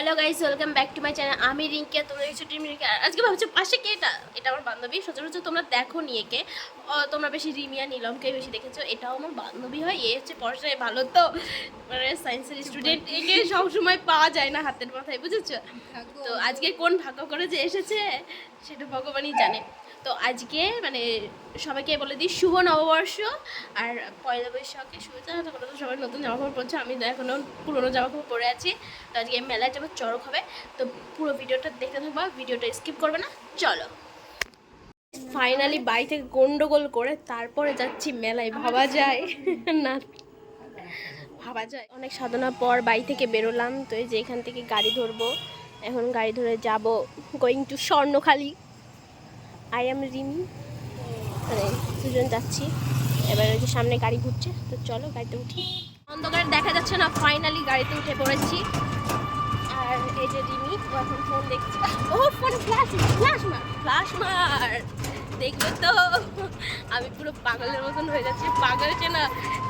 Hello guys welcome back to my channel আমি রিঙ্কে আর তোমরা কিছু টিম রিঙ্কিয়া আজকে ভাবছ পাশে কে এটা? এটা আমার বান্ধবী। সচরাচর তোমরা দেখো নিয়ে কে তোমরা বেশি রিমিয়া নীলমকে বেশি দেখেছ। এটাও আমার বান্ধবী হয়। এ হচ্ছে পড়াশোনায় ভালো তো। মানে সায়েন্সের স্টুডেন্ট একে সবসময় পাওয়া যায় না হাতের মাথায় বুঝেছ? তো আজকে কোন ভাগ্য করে যে এসেছে সেটা ভগবানই জানে। তো আজকে মানে সবাইকে বলে দিই শুভ নববর্ষ, আর পয়লা বৈশাখে শুভেচ্ছা তো সবাই নতুন জামা কাপড় পরছো, আমি তো এখনও পুরোনো জামা কাপড় পরে আছি, তো আজকে মেলায় যাব চড়ক হবে, তো পুরো ভিডিওটা দেখতে থাকব, ভিডিওটা স্কিপ করবে না, চলো। ফাইনালি বাড়ি থেকে গন্ডগোল করে তারপরে যাচ্ছি মেলায়, ভাবা যায়। না, ভাবা যায়। অনেক সাধনার পর বাড়ি থেকে বেরোলাম, তো এই যে এখান থেকে গাড়ি ধরবো, এখন গাড়ি ধরে যাব going to Swarnakhali. I am Rimi. মানে দুজন যাচ্ছি। এবার ওই যে সামনে গাড়ি ঘুরছে। তো চলো গাড়িতে উঠি। অন্ধকারে দেখা যাচ্ছে না ফাইনালি গাড়িতে উঠে পড়েছি। আর এই যে রিমি এখন ফোন দেখছি। ও ফোনে ফ্ল্যাশ ফ্ল্যাশ মার ফ্ল্যাশ মার। দেখবে তো, আমি পুরো পাগলের মতন হয়ে যাচ্ছি। পাগল হচ্ছে না,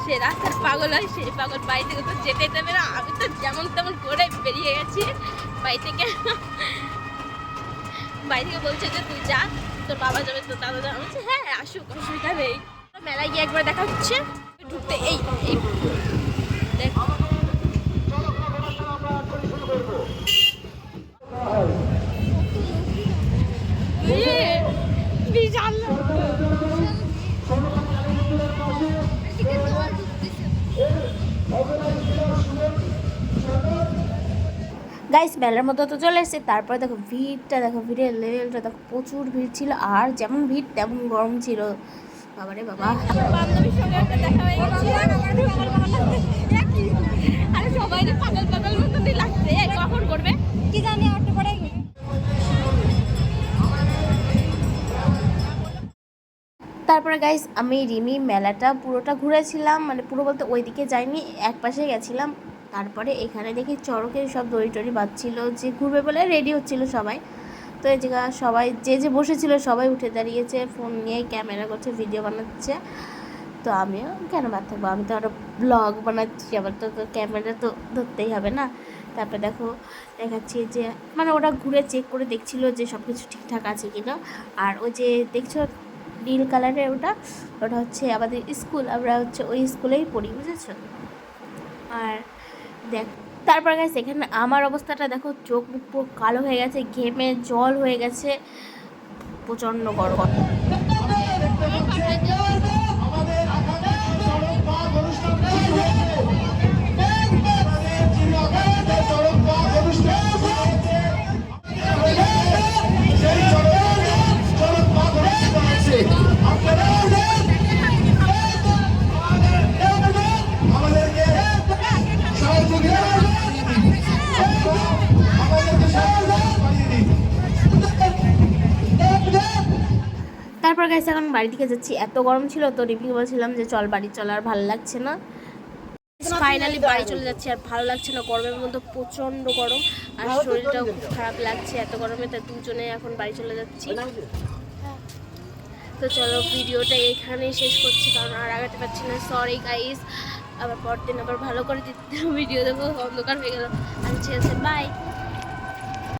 সে রাস্তার পাগল হয়, সেই পাগল বাড়ি থেকে তো যেতে দেবে না। আমি তো যেমন তেমন করে বেরিয়ে গেছি। বাড়ি থেকে বাড়ি থেকে বলছে যে, তুই যা। তোর বাবা যাবে তোর দাদা যাবে। হ্যাঁ আসুক। অসুবিধা নেই। মেলায় গিয়ে একবার দেখা হচ্ছে। গাইস মেলার মতো তো চলে এসেছে। তারপরে দেখো ভিড়টা দেখো ভিড়ের লেভেলটা দেখো প্রচুর ভিড় ছিল। আর যেমন ভিড় তেমন গরম ছিল। বাবারে বাবা। বান্ধবীর সঙ্গে একটা দেখা হয়ে আরে সবাই পাগল পাগল মতনই লাগছে। কখন করবে? কি জানি আটটা পরে তারপরে গাইস আমি রিমি মেলাটা পুরোটা ঘুরেছিলাম। মানে পুরো বলতে ওইদিকে যাইনি এক পাশে গেছিলাম। তারপরে এখানে দেখি চড়কের সব দড়ি টড়ি বাজছিল, যে ঘুরবে বলে রেডি হচ্ছিল সবাই। তো এই জায়গা সবাই, যে যে বসেছিল সবাই উঠে দাঁড়িয়েছে ফোন নিয়ে ক্যামেরা করছে ভিডিও বানাচ্ছে। তো আমিও কেন বাদ থাকব? আমি তো আরও ব্লগ বানাচ্ছি আবার তো তো ক্যামেরা তো ধরতেই হবে না। তারপরে দেখো, দেখাচ্ছি যে মানে ওরা ঘুরে চেক করে দেখছিল যে সব কিছু ঠিকঠাক আছে কিনা। আর ওই যে দেখছ নীল কালারের ওটা ওটা হচ্ছে আমাদের স্কুল, আমরা হচ্ছে ওই স্কুলেই পড়ি, বুঝেছ? আর দেখ, তারপর গেছে এখানে আমার অবস্থাটা দেখো চোখ মুখ পুরো কালো হয়ে গেছে, ঘেমে জল হয়ে গেছে, প্রচণ্ড গরম। তারপর গেছে এখন বাড়ি থেকে যাচ্ছি। এত গরম ছিল তো রিভিউ বলছিলাম যে চল বাড়ি চল আর ভালো লাগছে না। ফাইনালি বাড়ি চলে যাচ্ছি আর ভালো লাগছে না। গরমের মধ্যে প্রচণ্ড গরম আর শরীরটাও খুব খারাপ লাগছে এত গরমে তো দুজনে এখন বাড়ি চলে যাচ্ছি। তো চলো ভিডিওটা এখানেই শেষ করছি কারণ আর আগাতে পারছি না। সরি গাইস আবার পরদিন আবার ভালো করে দিতে ভিডিও দেখো অন্ধকার হয়ে গেল। আচ্ছা আছে বাই